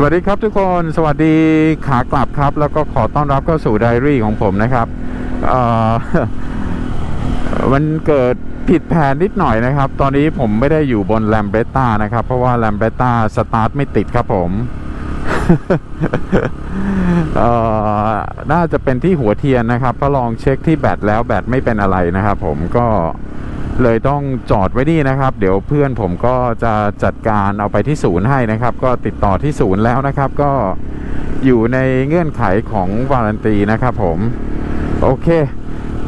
สวัสดีครับทุกคนสวัสดีขากลับครับ แล้วก็ขอต้อนรับเข้าสู่ไดอารี่ของผมนะครับมันเกิดผิดแผนนิดหน่อยนะครับ ตอนนี้ผมไม่ได้อยู่บนแลมเบต้านะครับ เพราะว่าแลมเบต้าสตาร์ทไม่ติดครับผมน่าจะเป็นที่หัวเทียนนะครับเพราะลองเช็คที่แบตแล้วแบตไม่เป็นอะไรนะครับ ผมก็ เลยต้องจอดไว้นี่นะครับ เดี๋ยวเพื่อนผมก็จะจัดการเอาไปที่ศูนย์ให้นะครับ ก็ติดต่อที่ศูนย์แล้วนะครับ ก็อยู่ในเงื่อนไขของวารันตีนะครับผมโอเค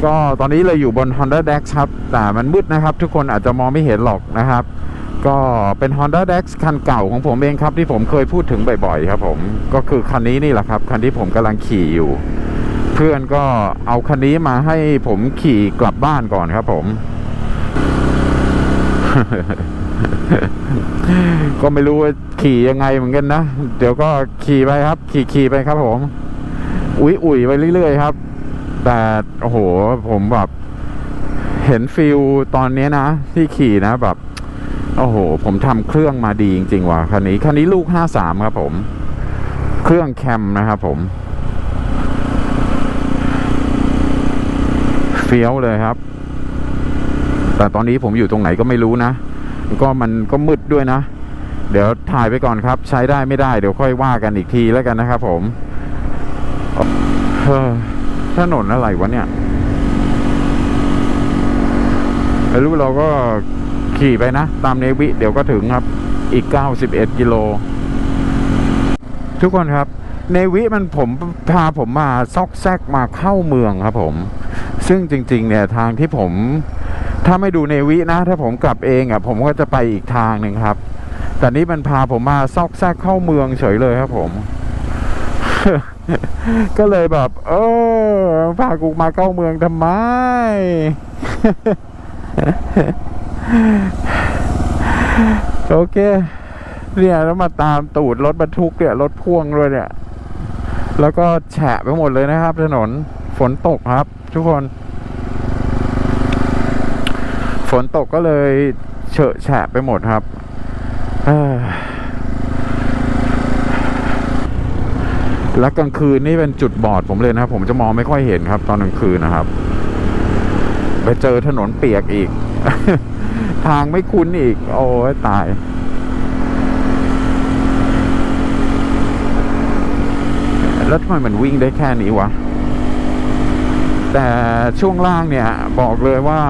ก็ตอนนี้เราอยู่บน Honda Dex ครับ แต่มันมืดนะครับ ทุกคนอาจจะมองไม่เห็นหรอกนะครับ ก็เป็น Honda Dex คันเก่าของผมเองครับ ที่ผมเคยพูดถึงบ่อยๆ ครับผมก็คือคันนี้นี่แหละครับ คันที่ผมกำลังขี่อยู่ เพื่อนก็เอาคันนี้มาให้ผมขี่กลับบ้านก่อนครับผม ก็ไม่รู้ว่าขี่ยังไงเหมือนกันนะ เดี๋ยวก็ขี่ไปครับ ขี่ขี่ไปครับผม อุ้ยอุ่ยไปเรื่อยๆครับ แต่โอ้โห ผมแบบ เห็นฟิลตอนนี้นะ ที่ขี่นะแบบ โอ้โห ผมทำเครื่องมาดีจริง ๆ ว่ะคันนี้คันนี้ลูก53ครับผม เครื่องแคมนะครับผมเฟี้ยวเลยครับ แต่ตอนนี้ผมอยู่ตรงไหนก็ไม่รู้นะ ก็มันก็มืดด้วยนะ เดี๋ยวถ่ายไปก่อนครับ ใช้ได้ไม่ได้เดี๋ยวค่อยว่ากันอีกทีแล้วกันนะครับผมเฮ้อถนนอะไรวะเนี่ยไม่รู้เราก็ขี่ไปนะ ตามเนวิ เดี๋ยวก็ถึงครับ อีก 91 กิโล ทุกคนครับ เนวิมันผมพาผมมาซอกแซกมาเข้าเมืองครับผม ซึ่งจริง ๆ เนี่ยทางที่ผม ถ้าไม่ดูเนวินะ ถ้าผมกลับเองอะผมก็จะไปอีกทางหนึ่งครับ แต่นี้มันพาผมมาซอกแซกเข้าเมืองเฉยเลยครับผม ก็เลยแบบ เออพากูมาเข้าเมืองทำไม โอเค เนี่ยแล้วมาตามตูดรถบรรทุกเนี่ยรถพ่วงด้วยเนี่ย แล้วก็แฉะไปหมดเลยนะครับ ถนนฝนตกครับ ทุกคน ฝนตกก็เลยเฉอะแฉะไปหมดครับแล้วกลางคืนนี่เป็นจุดบอดผมเลยนะครับ ผมจะมองไม่ค่อยเห็นครับ ตอนกลางคืนนะครับ ไปเจอถนนเปียกอีก ทางไม่คุ้นอีก โอ้ยตายแล้วทำไมมันวิ่งได้แค่นี้วะ แต่ช่วงล่างเนี่ย บอกเลยว่า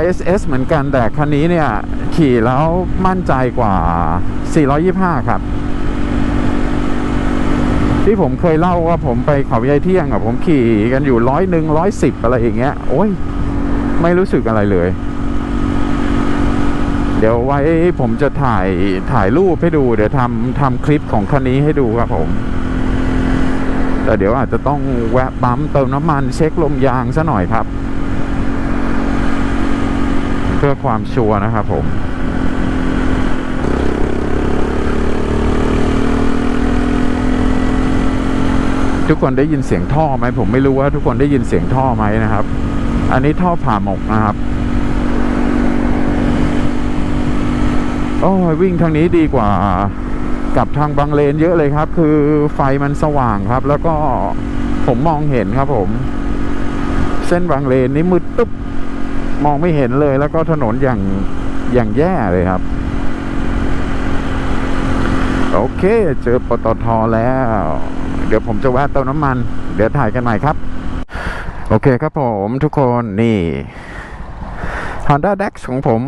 YSS เหมือนกันแต่คันนี้เนี่ย ขี่แล้วมั่นใจกว่า 425 ครับ ที่ผมเคยเล่าว่าผมไปเขาใหญ่เที่ยงอะผมขี่กันอยู่ร้อยหนึ่งร้อยสิบอะไรอย่างเงี้ย โอ้ย ไม่รู้สึกอะไรเลย เดี๋ยวไว้ผมจะถ่ายถ่ายรูปให้ดู เดี๋ยวทำทำคลิปของคันนี้ให้ดูครับผมแต่เดี๋ยวอาจจะต้องแวะปั๊มเติมน้ำมันเช็คลมยางซะหน่อยครับ พื่อความชัวร์นะครับผมทุกคนได้ยินเสียงท่อไหมผมไม่รู้ว่าทุกคนได้ยินเสียงท่อไหมนะครับ อันนี้ท่อผ่าหมกนะครับโอ้ยวิ่งทางนี้ดีกว่ากับทางบางเลนเยอะเลยครับ คือไฟมันสว่างครับ แล้วก็ผมมองเห็นครับผม เส้นบางเลนนี่มืดตึ๊บ มองไม่เห็นเลยแล้วก็ถนนอย่างอย่างแย่เลยครับ โอเค เจอปตทแล้ว เดี๋ยวผมจะแวะเติมน้ำมัน เดี๋ยวถ่ายกันใหม่ครับ โอเคครับผมทุกคนนี่ Honda Dex ของผม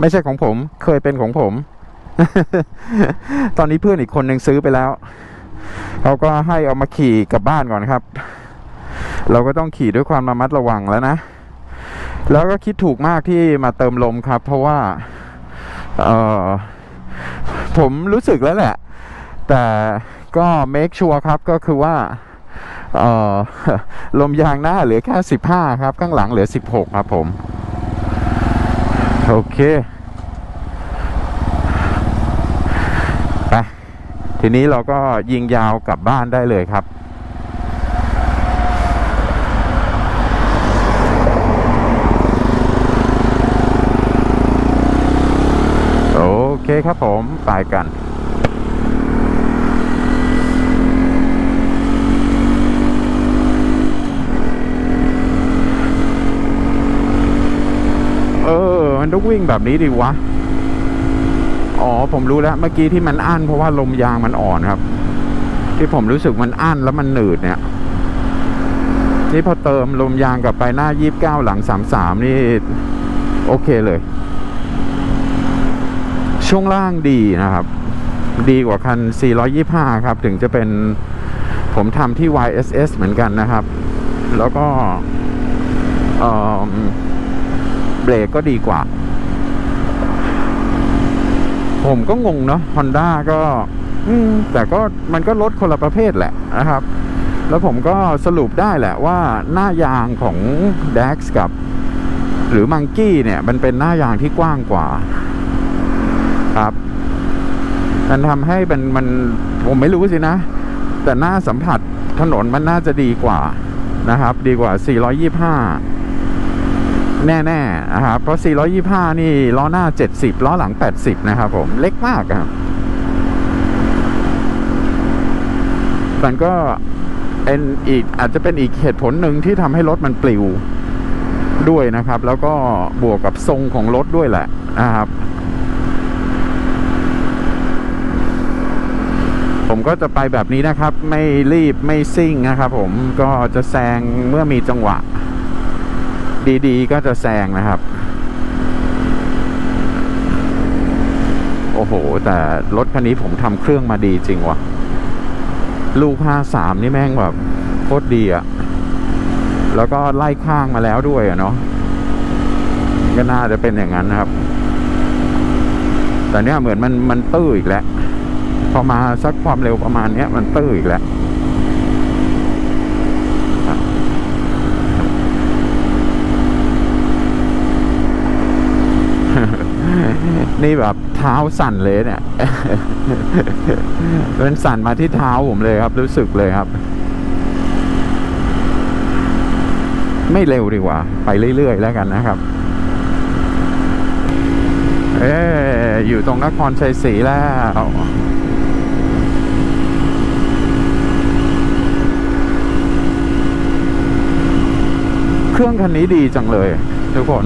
ไม่ใช่ของผม เคยเป็นของผม ตอนนี้เพื่อนอีกคนหนึ่งซื้อไปแล้วเขาก็ให้เอามาขี่กลับบ้านก่อนครับ เราก็ต้องขี่ด้วยความระมัดระวังแล้วนะ แล้วก็คิดถูกมากที่มาเติมลมครับ เพราะว่าเออผมรู้สึกแล้วแหละ แต่ก็เมคชัวร์ครับก็คือว่าเออลมยางหน้าเหลือแค่สิบห้าครับ ข้างหลังเหลือสิบหกครับผม โอเคไปทีนี้เราก็ยิงยาวกลับบ้านได้เลยครับ มไปกันเออ มันต้องวิ่งแบบนี้ดีวะ อ๋อ ผมรู้แล้ว เมื่อกี้ที่มันอั้นเพราะว่าลมยางมันอ่อนครับ ที่ผมรู้สึกมันอั้นแล้วมันหนืดเนี่ย นี่พอเติมลมยางกลับไปหน้ายีบเก้าหลังสามสามนี่ โอเคเลย ช่วงล่างดีนะครับ ดีกว่าคัน 425 ครับ ถึงจะเป็นผมทำที่ YSS เหมือนกันนะครับ แล้วก็เบรกก็ดีกว่า ผมก็งงเนาะ Honda ก็แต่ก็มันก็รถคนละประเภทแหละนะครับ แล้วผมก็สรุปได้แหละว่าหน้ายางของ DAX กับ หรือ Monkey เนี่ย มันเป็นหน้ายางที่กว้างกว่า ครับ มันทำให้มันมันผมไม่รู้สินะ แต่หน้าสัมผัสถนนมันน่าจะดีกว่านะครับ ดีกว่า 425 แน่ๆนะครับ เพราะ 425 นี่ล้อหน้า 70 ล้อหลัง 80 นะครับผม เล็กมากครับ มันก็เป็นอีกอาจจะเป็นอีกเหตุผลหนึ่งที่ทำให้รถมันปลิวด้วยนะครับ แล้วก็บวกกับทรงของรถด้วยแหละนะครับ ผมก็จะไปแบบนี้นะครับ ไม่รีบไม่ซิ่งนะครับผมก็จะแซงเมื่อมีจังหวะ ดีๆ ก็จะแซงนะครับ โอ้โห แต่รถคันนี้ผมทำเครื่องมาดีจริงวะลูก53นี่แม่งแบบโคตรดีอะแล้วก็ไล่ข้างมาแล้วด้วยอะเนาะก็น่าจะเป็นอย่างนั้นนะครับ แต่เนี้ยเหมือนมันมันตื้ออีกแล้ว พอมาสักความเร็วประมาณเนี้ยมันตื้ออีกแล้วนี่แบบเท้าสั่นเลยเนี่ยเป็นสั่นมาที่เท้าผมเลยครับ รู้สึกเลยครับ ไม่เร็วดีกว่า ไปเรื่อยๆแล้วกันนะครับ เอ๊ะอยู่ตรงนครชัยศรีแล้ว เครื่องคันนี้ดีจังเลย ทุกคน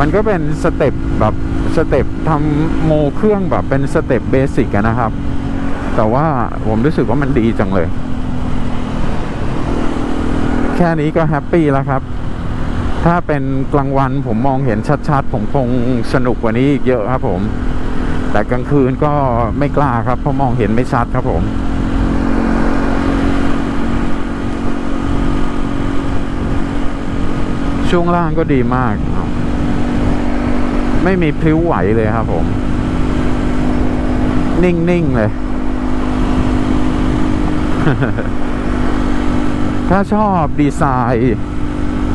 มันก็เป็นสเต็ปแบบสเต็ปทำโมเครื่องแบบเป็นสเต็ปเบสิกนะครับ แต่ว่าผมรู้สึกว่ามันดีจังเลย แค่นี้ก็แฮปปี้แล้วครับ ถ้าเป็นกลางวันผมมองเห็นชัดๆ ผมคงสนุกกว่านี้อีกเยอะครับผม แต่กลางคืนก็ไม่กล้าครับ เพราะมองเห็นไม่ชัดครับผม ช่วงล่างก็ดีมาก ไม่มีพลิ้วไหวเลยครับผม นิ่ง ๆ เลย ถ้าชอบดีไซน์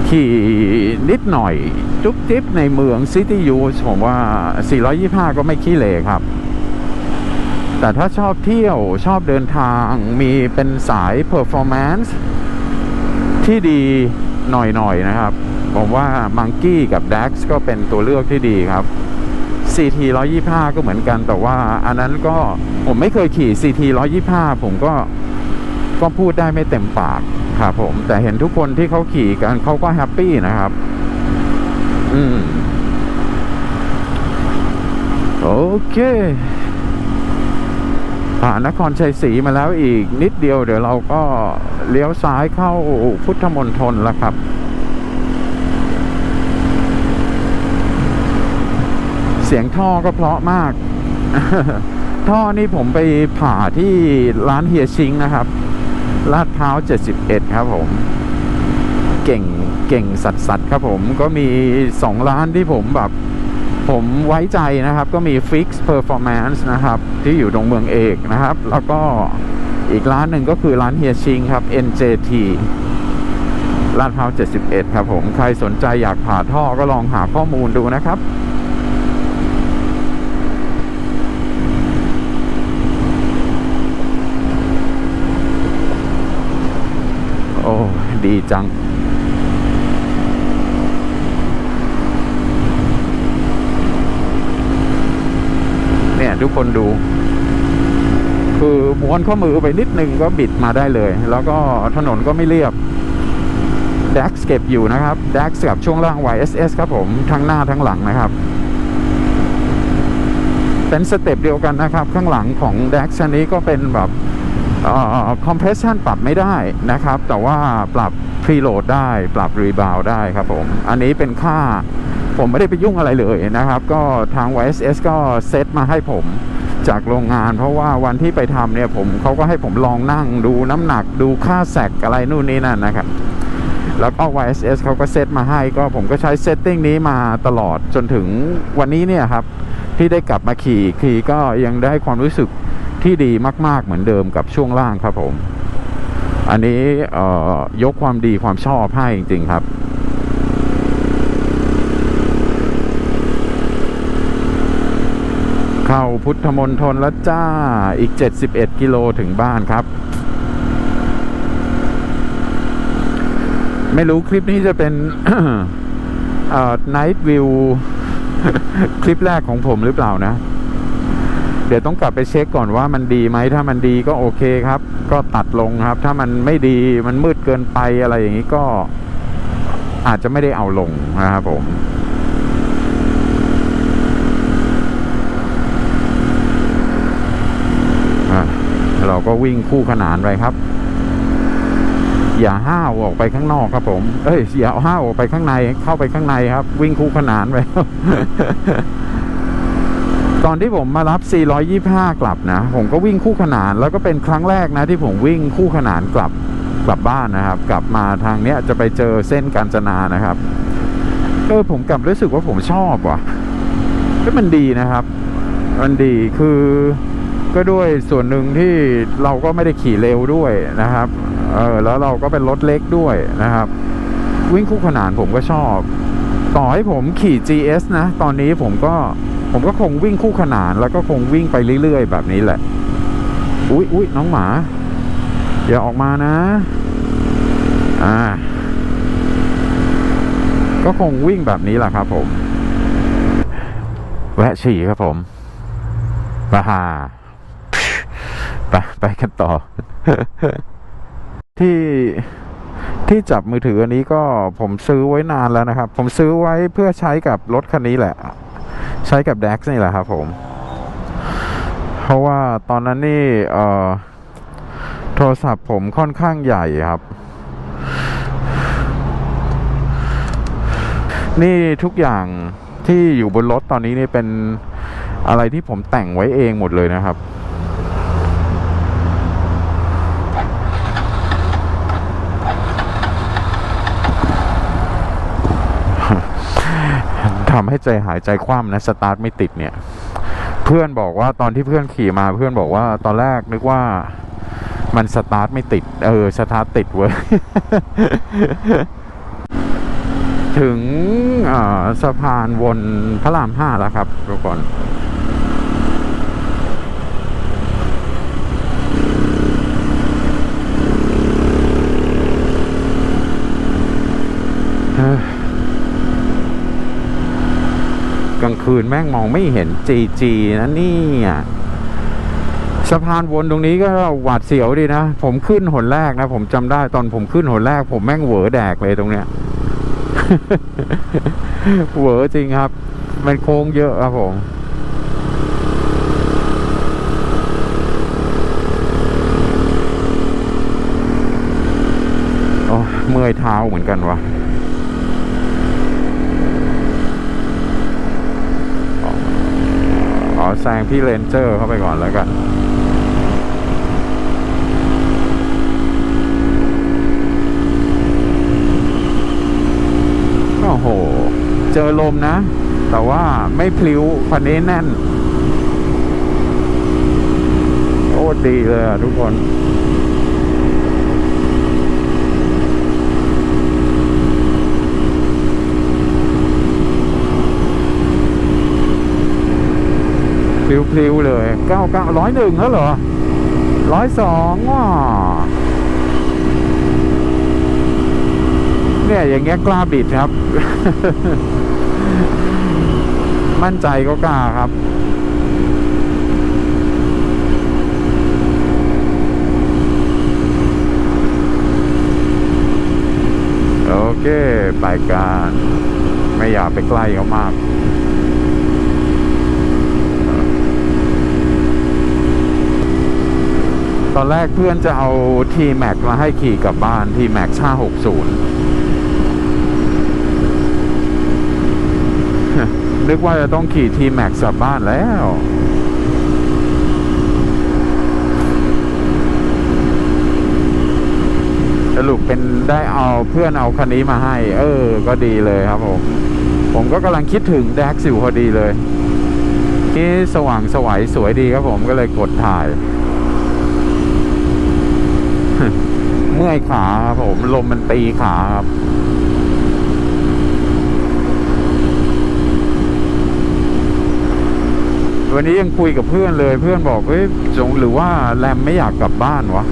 ขี่นิดหน่อย จุ๊บจิ๊บในเมืองซิตี้ยูสผมว่า 425 ก็ไม่ขี้เหร่ครับ แต่ถ้าชอบเที่ยวชอบเดินทางมีเป็นสาย performance ที่ดีหน่อยๆนะครับ ผมว่า Monkey กับ Dax ก็เป็นตัวเลือกที่ดีครับ CT 125 ก็เหมือนกันแต่ว่าอันนั้นก็ผมไม่เคยขี่ CT 125 ผมก็ก็พูดได้ไม่เต็มปากครับผม แต่เห็นทุกคนที่เขาขี่กันเขาก็แฮปปี้นะครับ อืม โอเคผ่านนครชัยศรีมาแล้วอีกนิดเดียวเดี๋ยวเราก็เลี้ยวซ้ายเข้าพุทธมณฑลแล้วครับ เสียงท่อก็เพราะมาก ท่อนี่ผมไปผ่าที่ร้านเฮียชิงนะครับลาดพร้าว 71 ครับผม เก่งเก่งสัดสัดครับผมก็มี 2 ร้านที่ผมแบบ ผมไว้ใจนะครับ ก็มี Fix Performance นะครับ ที่อยู่ตรงเมืองเอกนะครับ แล้วก็อีกร้านหนึ่งก็คือร้านเฮียชิงครับ NJT ลาดพร้าว 71 ครับผม ใครสนใจอยากผ่าท่อก็ลองหาข้อมูลดูนะครับ โอ้ ดีจัง เนี่ย ทุกคนดู คือม้วนข้อมือไปนิดนึงก็บิดมาได้เลย แล้วก็ถนนก็ไม่เรียบ DAX เก็บอยู่นะครับ DAX กับช่วงล่าง YSS ครับผม ทั้งหน้าทั้งหลังนะครับ เป็นสเต็ปเดียวกันนะครับ ข้างหลังของ DAX อันนี้ก็เป็นแบบ คอมเพรสชันปรับไม่ได้นะครับ แต่ว่าปรับ preload ได้ปรับ rebound ได้ครับผม อันนี้เป็นค่าผมไม่ได้ไปยุ่งอะไรเลยนะครับ ก็ทาง YSS ก็เซตมาให้ผมจากโรงงาน เพราะว่าวันที่ไปทำเนี่ยผมเขาก็ให้ผมลองนั่งดูน้ำหนักดูค่าแสกอะไรนู่นนี่นั่นนะครับแล้วก็ YSS เขาก็เซตมาให้ก็ผมก็ใช้เซตติ้งนี้มาตลอดจนถึงวันนี้เนี่ยครับ ที่ได้กลับมาขี่ขี่ก็ยังได้ความรู้สึก ที่ดีมาก ๆ เหมือนเดิมกับช่วงล่างครับผม อันนี้ยกความดีความชอบให้จริง ๆ ครับเข้าพุทธมณฑลแล้วจ้า อีก 71 กิโลถึงบ้านครับ ไม่รู้คลิปนี้จะเป็นเอ่อ night view คลิปแรกของผมหรือเปล่านะ เดี๋ยวต้องกลับไปเช็คก่อนว่ามันดีไหมถ้ามันดีก็โอเคครับ ก็ตัดลงครับ ถ้ามันไม่ดีมันมืดเกินไปอะไรอย่างนี้ก็อาจจะไม่ได้เอาลงนะครับผมเราก็วิ่งคู่ขนานไปครับ อย่าห้าวออกไปข้างนอกครับผม เอ้ยอย่าห้าวออกไปข้างในเข้าไปข้างในครับ วิ่งคู่ขนานไป ตอนที่ผมมารับ 425 กลับนะ ผมก็วิ่งคู่ขนานแล้วก็เป็นครั้งแรกนะที่ผมวิ่งคู่ขนานกลับกลับบ้านนะครับ กลับมาทางเนี้ยจะไปเจอเส้นกาญจนานะครับเออผมกลับรู้สึกว่าผมชอบว่ะก็มันดีนะครับ มันดีคือก็ด้วยส่วนหนึ่งที่เราก็ไม่ได้ขี่เร็วด้วยนะครับเออแล้วเราก็เป็นรถเล็กด้วยนะครับ วิ่งคู่ขนานผมก็ชอบ ต่อให้ผมขี่ GS นะ ตอนนี้ผมก็ ผมก็คงวิ่งคู่ขนานแล้วก็คงวิ่งไปเรื่อยๆ แบบนี้แหละ อุ๊ยอุ๊ยน้องหมา อย่าออกมานะ อ่า ก็คงวิ่งแบบนี้แหละครับผม แวะฉี่ครับผมมาหาไปไปกันต่อ ที่ที่จับมือถืออันนี้ก็ผมซื้อไว้นานแล้วนะครับ ผมซื้อไว้เพื่อใช้กับรถคันนี้แหละ ใช้กับ DAX นี่แหละครับผม เพราะว่าตอนนั้นนี่โทรศัพท์ผมค่อนข้างใหญ่ครับ นี่ทุกอย่างที่อยู่บนรถตอนนี้นี่เป็นอะไรที่ผมแต่งไว้เองหมดเลยนะครับ ทำให้ใจหายใจคว่ำนะสตาร์ทไม่ติดเนี่ย เพื่อนบอกว่าตอนที่เพื่อนขี่มาเพื่อนบอกว่าตอนแรกนึกว่ามันสตาร์ทไม่ติด เออ สตาร์ทติดเว้ย ถึงสะพานวนพระรามห้าแล้วครับทุกคน ลางคืนแม่งมองไม่เห็นจีจีนะนี่ยสะพานวนตรงนี้ก็หวาดเสียวดีนะ ผมขึ้นหนแรกนะ ผมจำได้ตอนผมขึ้นหนแรก ผมแม่งเหวอแดกเลยตรงเนี้ยเหวอจริงครับ มันโค้งเยอะครับผมโอ้เมื่อยเท้าเหมือนกันวะ อ๋อแซงพี่เลนเจอร์เข้าไปก่อนแล้วกันโอ้โห เจอลมนะ แต่ว่าไม่พลิ้วคันนี้แน่น โอ้ดีเลยทุกคน พลิ้วเลยเก้าเก้าร้อยหนึ่งแล้วเหรอร้อยสองอะเนี่ยอย่างเงี้ยกล้าบิดครับ มั่นใจก็กล้าครับโอเคไปกันไม่อยากไปใกล้เขามาก ตอนแรกเพื่อนจะเอาทีแม็กมาให้ขี่กลับบ้านทีแม็ก560นึกว่าจะต้องขี่ทีแม็กกลับบ้านแล้วสรุปเป็นได้เอาเพื่อนเอาคันนี้มาให้ เออ ก็ดีเลยครับผม ผมก็กำลังคิดถึงแดกสิวพอดีเลยนี่สว่างสวัยสวยดีครับผมก็เลยกดถ่าย เมื่อยขาครับผมลมมันตีขาครับวันนี้ยังคุยกับเพื่อนเลยเพื่อนบอกเฮ้ยจงหรือว่าแรมไม่อยากกลับบ้านวะ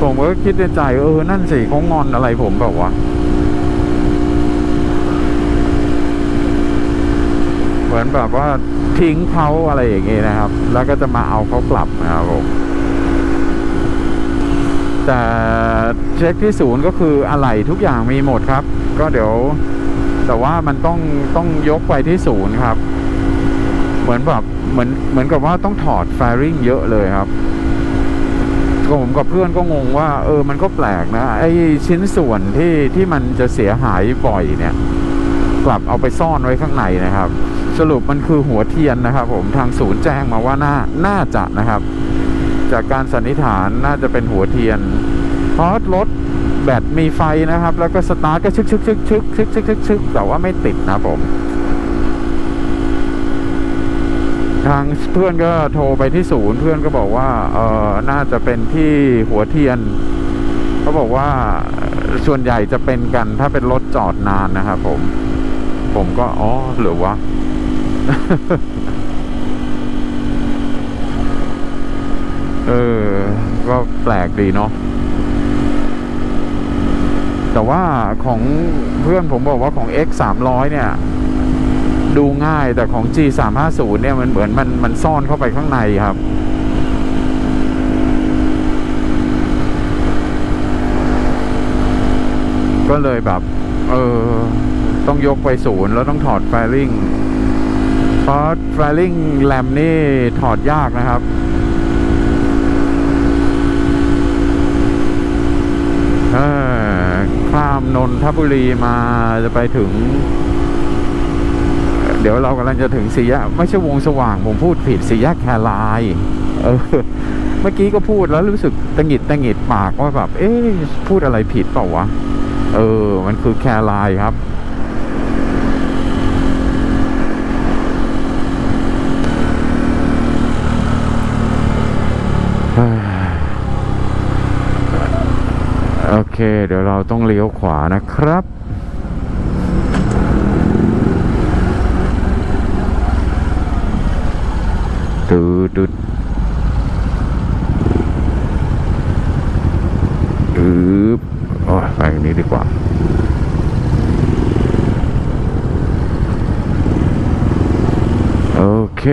ผมก็คิดในใจเออ นั่นสิเขางอนอะไรผมแบบวะเหมือนแบบว่าทิ้งเขาอะไรอย่างเงี้นะครับ แล้วก็จะมาเอาเขากลับนะครับผม แต่เช็คที่ศูนย์ก็คืออะไรทุกอย่างมีหมดครับ ก็เดี๋ยวแต่ว่ามันต้องต้องยกไปที่ศูนย์ครับ เหมือนแบบเหมือนเหมือนกับว่าต้องถอดไฟริงเยอะเลยครับก็ผมกับเพื่อนก็งงว่า เออมันก็แปลกนะไอ้ชิ้นส่วนที่ที่มันจะเสียหายบ่อยเนี่ย กลับเอาไปซ่อนไว้ข้างในนะครับ สรุปมันคือหัวเทียนนะครับ ผมทางศูนย์แจ้งมาว่าน่าน่าจะนะครับ จากการสันนิษฐานน่าจะเป็นหัวเทียน เพราะรถแบตมีไฟนะครับ แล้วก็สตาร์ทก็ชึกชึกชึกชึกชึกชึกชึกชึกแต่ว่าไม่ติดนะผม ทางเพื่อนก็โทรไปที่ศูนย์เพื่อนก็บอกว่าเออน่าจะเป็นที่หัวเทียนเขาบอกว่าส่วนใหญ่จะเป็นกันถ้าเป็นรถจอดนานนะครับผม ผมก็อ๋อหรือวะ เออ ก็แปลกดีเนาะแต่ว่าของเพื่อนผมบอกว่าของ X 300เนี่ย ดูง่ายแต่ของ G 3 5 0เนี่ยมันเหมือนมันมันซ่อนเข้าไปข้างในครับ ก็เลยแบบ เออ ต้องยกไปศูนย์แล้วต้องถอดไฟลิงเพราะไฟลิงแรมนี่ถอดยากนะครับ เออข้าม นนทบุรีมาจะไปถึง เดี๋ยวเรากำลังจะถึงสี่แยกไม่ใช่วงสว่างผมพูดผิดสี่แยกแครายเออเมื่อกี้ก็พูดแล้วรู้สึกตังหงิดตังหงิดปากว่าแบบ เอ๊ะพูดอะไรผิดเปล่าวะ เออ มันคือแครายครับโอ เค เดี๋ยวเราต้องเลี้ยวขวานะครับ ดูดูดูโอ้ไปนี้ดีกว่าโอเค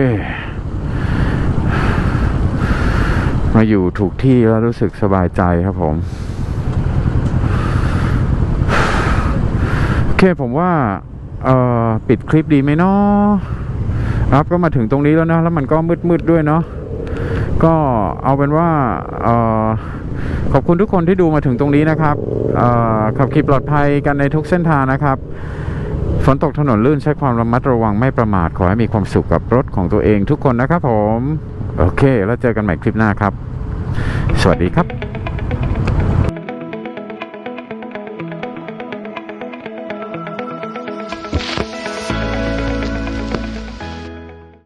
มาอยู่ถูกที่แล้วรู้สึกสบายใจครับผม โอ เคผมว่าเอ่อปิดคลิปดีไหมเนาะครับก็มาถึงตรงนี้แล้วนะแล้วมันก็มืดๆด้วยเนาะก็เอาเป็นว่าเอ่อขอบคุณทุกคนที่ดูมาถึงตรงนี้นะครับเอ่อขับขี่ปลอดภัยกันในทุกเส้นทางนะครับ ฝนตกถนนลื่นใช้ความระมัดระวังไม่ประมาท ขอให้มีความสุขกับรถของตัวเองทุกคนนะครับผม โอเค แล้วเจอกันใหม่คลิปหน้าครับ สวัสดีครับ